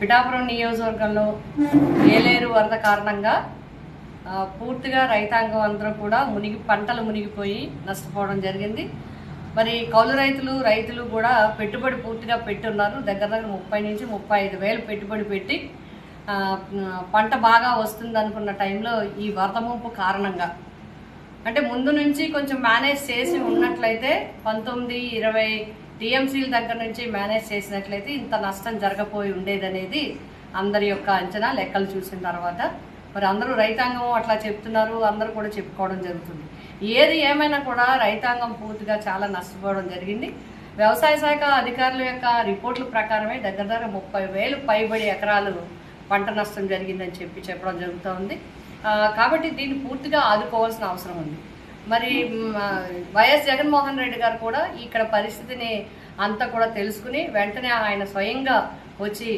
పిఠాపురం నియోజకవర్గంలో ఏలేరు వరద కారణంగా పూర్తిగా రైతాంగం అందరూ కూడా మునిగి పంటలు మునిగిపోయి నష్టపోవడం జరిగింది. మరి కౌలు రైతులు రైతులు కూడా పెట్టుబడి పూర్తిగా పెట్టున్నారు. దగ్గర దగ్గర ముప్పై నుంచి ముప్పై ఐదు వేలు పెట్టుబడి పెట్టి పంట బాగా వస్తుంది అనుకున్న టైంలో ఈ వరద ముంపు కారణంగా. అంటే ముందు నుంచి కొంచెం మేనేజ్ చేసి ఉన్నట్లయితే పంతొమ్మిది ఇరవై టీఎంసీల దగ్గర నుంచి మేనేజ్ చేసినట్లయితే ఇంత నష్టం జరగపోయి ఉండేదనేది అందరి యొక్క అంచనా లెక్కలు చూసిన తర్వాత. మరి అందరూ రైతాంగం అట్లా చెప్తున్నారు అందరూ కూడా చెప్పుకోవడం జరుగుతుంది. ఏది ఏమైనా కూడా రైతాంగం పూర్తిగా చాలా నష్టపోవడం జరిగింది. వ్యవసాయ శాఖ అధికారుల యొక్క రిపోర్టుల ప్రకారమే దగ్గర దగ్గర ముప్పై వేలు పైబడి ఎకరాలు పంట నష్టం జరిగిందని చెప్పి చెప్పడం జరుగుతూ ఉంది కాబట్టి దీన్ని పూర్తిగా ఆదుకోవాల్సిన అవసరం ఉంది. మరి వైఎస్ జగన్మోహన్ రెడ్డి గారు కూడా ఇక్కడ పరిస్థితిని అంతా కూడా తెలుసుకుని వెంటనే ఆయన స్వయంగా వచ్చి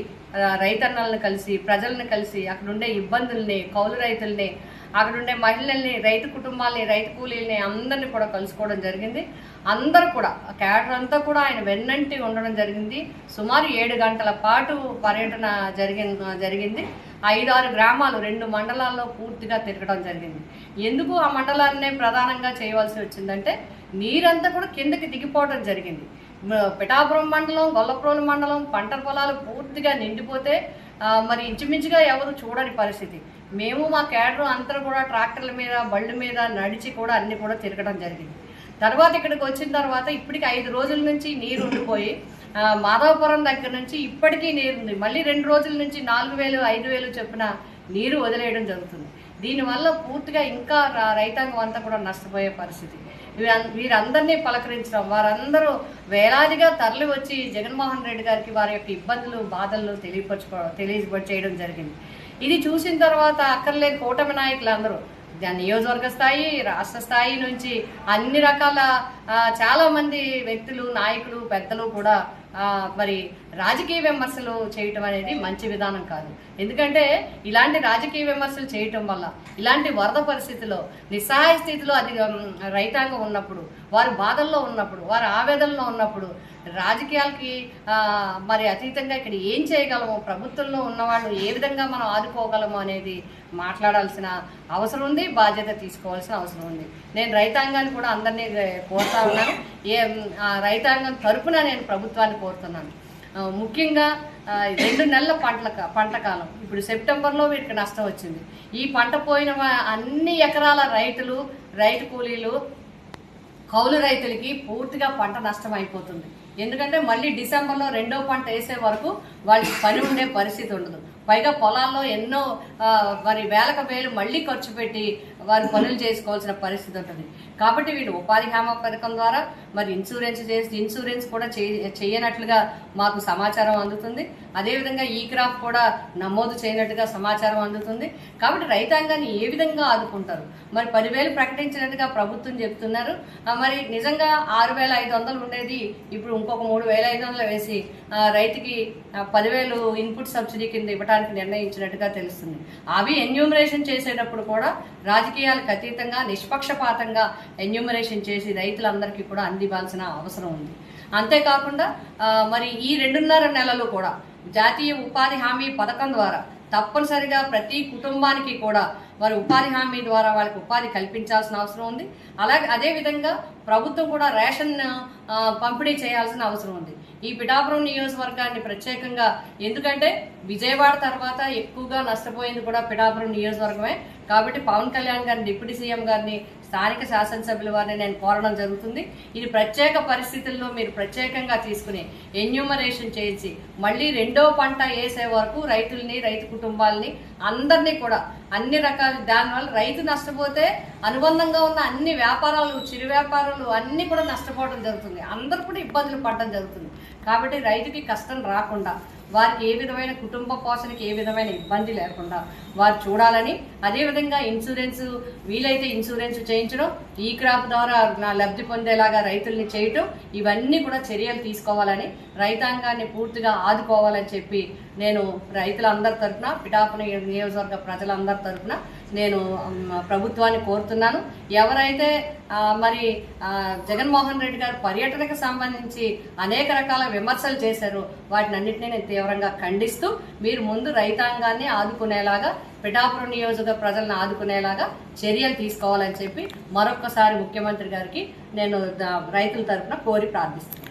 రైతన్నలను కలిసి ప్రజలను కలిసి అక్కడుండే ఇబ్బందుల్ని కౌలు రైతుల్ని అక్కడుండే మహిళల్ని రైతు కుటుంబాల్ని రైతు కూలీల్ని అందరినీ కూడా కలుసుకోవడం జరిగింది. అందరూ కూడా క్యాడర్ అంతా కూడా ఆయన వెన్నంటి ఉండడం జరిగింది. సుమారు ఏడు గంటల పాటు పర్యటన జరిగిన జరిగింది. ఐదారు గ్రామాలు రెండు మండలాల్లో పూర్తిగా తిరగడం జరిగింది. ఎందుకు ఆ మండలాన్నే ప్రధానంగా చేయవలసి వచ్చిందంటే నీరంతా కూడా కిందకి దిగిపోవడం జరిగింది. పిఠాపురం మండలం గొల్లప్రోలు మండలం పంట పొలాలు పూర్తిగా నిండిపోతే మరి ఇంచుమించుగా ఎవరు చూడని పరిస్థితి. మేము మా క్యాడర్ అంతా కూడా ట్రాక్టర్ల మీద బళ్ళు మీద నడిచి కూడా అన్ని కూడా తిరగడం జరిగింది. తర్వాత ఇక్కడికి వచ్చిన తర్వాత ఇప్పటికి ఐదు రోజుల నుంచి నీరు ఉండిపోయి మాధవపురం దగ్గర నుంచి ఇప్పటికీ నీరు ఉంది మళ్ళీ రెండు రోజుల నుంచి నాలుగు వేలు ఐదు వేలు చొప్పున నీరు వదిలేయడం జరుగుతుంది. దీనివల్ల పూర్తిగా ఇంకా రైతాంగం అంతా కూడా నష్టపోయే పరిస్థితి. వీరందరినీ పలకరించడం వారందరూ వేలాదిగా తరలి వచ్చి జగన్మోహన్ రెడ్డి గారికి వారి యొక్క ఇబ్బందులు బాధలు తెలియపరచుకో తెలియజేయడం జరిగింది. ఇది చూసిన తర్వాత అక్కర్లే కూటమి నాయకులు అందరూ నియోజకవర్గ స్థాయి రాష్ట్ర స్థాయి నుంచి అన్ని రకాల చాలామంది వ్యక్తులు నాయకులు పెద్దలు కూడా మరి రాజకీయ విమర్శలు చేయటం అనేది మంచి విధానం కాదు. ఎందుకంటే ఇలాంటి రాజకీయ విమర్శలు చేయటం వల్ల ఇలాంటి వరద పరిస్థితిలో నిస్సహాయ స్థితిలో అది రైతాంగం ఉన్నప్పుడు వారు బాధల్లో ఉన్నప్పుడు వారు ఆవేదనలో ఉన్నప్పుడు రాజకీయాలకి మరి అతీతంగా ఇక్కడ ఏం చేయగలము ప్రభుత్వంలో ఉన్నవాళ్ళు ఏ విధంగా మనం ఆదుకోగలము అనేది మాట్లాడాల్సిన అవసరం ఉంది బాధ్యత తీసుకోవాల్సిన అవసరం ఉంది. నేను రైతాంగాన్ని కూడా అందరినీ కోరుతా ఉన్నాను. ఏ ఆ, రైతాంగం తరపున నేను ప్రభుత్వాన్ని కోరుతున్నాను. ముఖ్యంగా రెండు నెలల పంటల పంట కాలం. ఇప్పుడు సెప్టెంబర్లో వీటికి నష్టం వచ్చింది. ఈ పంట పోయిన అన్ని ఎకరాల రైతులు రైతు కూలీలు కౌలు రైతులకి పూర్తిగా పంట నష్టం అయిపోతుంది. ఎందుకంటే మళ్ళీ డిసెంబర్లో రెండో పంట వేసే వరకు వాళ్ళకి పని ఉండే పరిస్థితి ఉండదు. పైగా పొలాల్లో ఎన్నో మరి వేలకు వేలు మళ్ళీ ఖర్చు పెట్టి వారు పనులు చేసుకోవాల్సిన పరిస్థితి ఉంటుంది. కాబట్టి వీళ్ళు ఉపాధి హామీ పథకం ద్వారా మరి ఇన్సూరెన్స్ చేసి ఇన్సూరెన్స్ కూడా చేయనట్లుగా మాకు సమాచారం అందుతుంది. అదేవిధంగా ఈ క్రాప్ కూడా నమోదు చేయనట్టుగా సమాచారం అందుతుంది. కాబట్టి రైతాంగాన్ని ఏ విధంగా ఆదుకుంటారు? మరి పదివేలు ప్రకటించినట్టుగా ప్రభుత్వం చెప్తున్నారు. మరి నిజంగా ఆరు వేల ఐదు వందలు ఉండేది ఇప్పుడు ఇంకొక మూడు వేల ఐదు వందలు వేసి రైతుకి పదివేలు ఇన్పుట్ సబ్సిడీ కింద చేయడానికి నిర్ణయించినట్టుగా తెలుస్తుంది. అవి ఎన్యూమరేషన్ చేసేటప్పుడు కూడా రాజకీయాలకు అతీతంగా నిష్పక్షపాతంగా ఎన్యూమరేషన్ చేసి రైతులందరికీ కూడా అందివ్వాల్సిన అవసరం ఉంది. అంతేకాకుండా మరి ఈ రెండున్నర నెలలు కూడా జాతీయ ఉపాధి హామీ పథకం ద్వారా తప్పనిసరిగా ప్రతి కుటుంబానికి కూడా వారి ఉపాధి హామీ ద్వారా వాళ్ళకి ఉపాధి కల్పించాల్సిన అవసరం ఉంది. అలాగే అదేవిధంగా ప్రభుత్వం కూడా రేషన్ పంపిణీ చేయాల్సిన అవసరం ఉంది. ఈ పిఠాపురం నియోజకవర్గాన్ని ప్రత్యేకంగా ఎందుకంటే విజయవాడ తర్వాత ఎక్కువగా నష్టపోయింది కూడా పిఠాపురం నియోజకవర్గమే. కాబట్టి పవన్ కళ్యాణ్ గారిని డిప్యూటీ సీఎం గారిని స్థానిక శాసనసభ్యుల వారిని నేను కోరడం జరుగుతుంది. ఇది ప్రత్యేక పరిస్థితుల్లో మీరు ప్రత్యేకంగా తీసుకుని ఎన్యూమరేషన్ చేయించి మళ్ళీ రెండో పంట వేసే వరకు రైతుల్ని రైతు కుటుంబాలని అందరినీ కూడా అన్ని రకాల దానివల్ల రైతు నష్టపోతే అనుబంధంగా ఉన్న అన్ని వ్యాపారాలు చిరు వ్యాపారాలు అన్నీ కూడా నష్టపోవడం జరుగుతుంది. అందరూ కూడా ఇబ్బందులు పడడం జరుగుతుంది. కాబట్టి రైతుకి కష్టం రాకుండా వారికి ఏ విధమైన కుటుంబ పోషణకి ఏ విధమైన ఇబ్బంది లేకుండా వారు చూడాలని అదేవిధంగా ఇన్సూరెన్స్ వీలైతే ఇన్సూరెన్స్ చేయించడం ఈ క్రాప్ ద్వారా లబ్ధి పొందేలాగా రైతుల్ని చేయటం ఇవన్నీ కూడా చర్యలు తీసుకోవాలని రైతాంగాన్ని పూర్తిగా ఆదుకోవాలని చెప్పి నేను రైతులందరి తరఫున పిఠాపురం నియోజకవర్గ ప్రజలందరి తరపున నేను ప్రభుత్వాన్ని కోరుతున్నాను. ఎవరైతే మరి జగన్మోహన్ రెడ్డి గారు పర్యటనకు సంబంధించి అనేక రకాల విమర్శలు చేశారు వాటిని అన్నింటినీ నేను తీవ్రంగా ఖండిస్తూ మీరు ముందు రైతాంగాన్ని ఆదుకునేలాగా పిఠాపురం నియోజక ప్రజలను ఆదుకునేలాగా చర్యలు తీసుకోవాలని చెప్పి మరొక్కసారి ముఖ్యమంత్రి గారికి నేను రైతుల తరపున కోరి ప్రార్థిస్తున్నాను.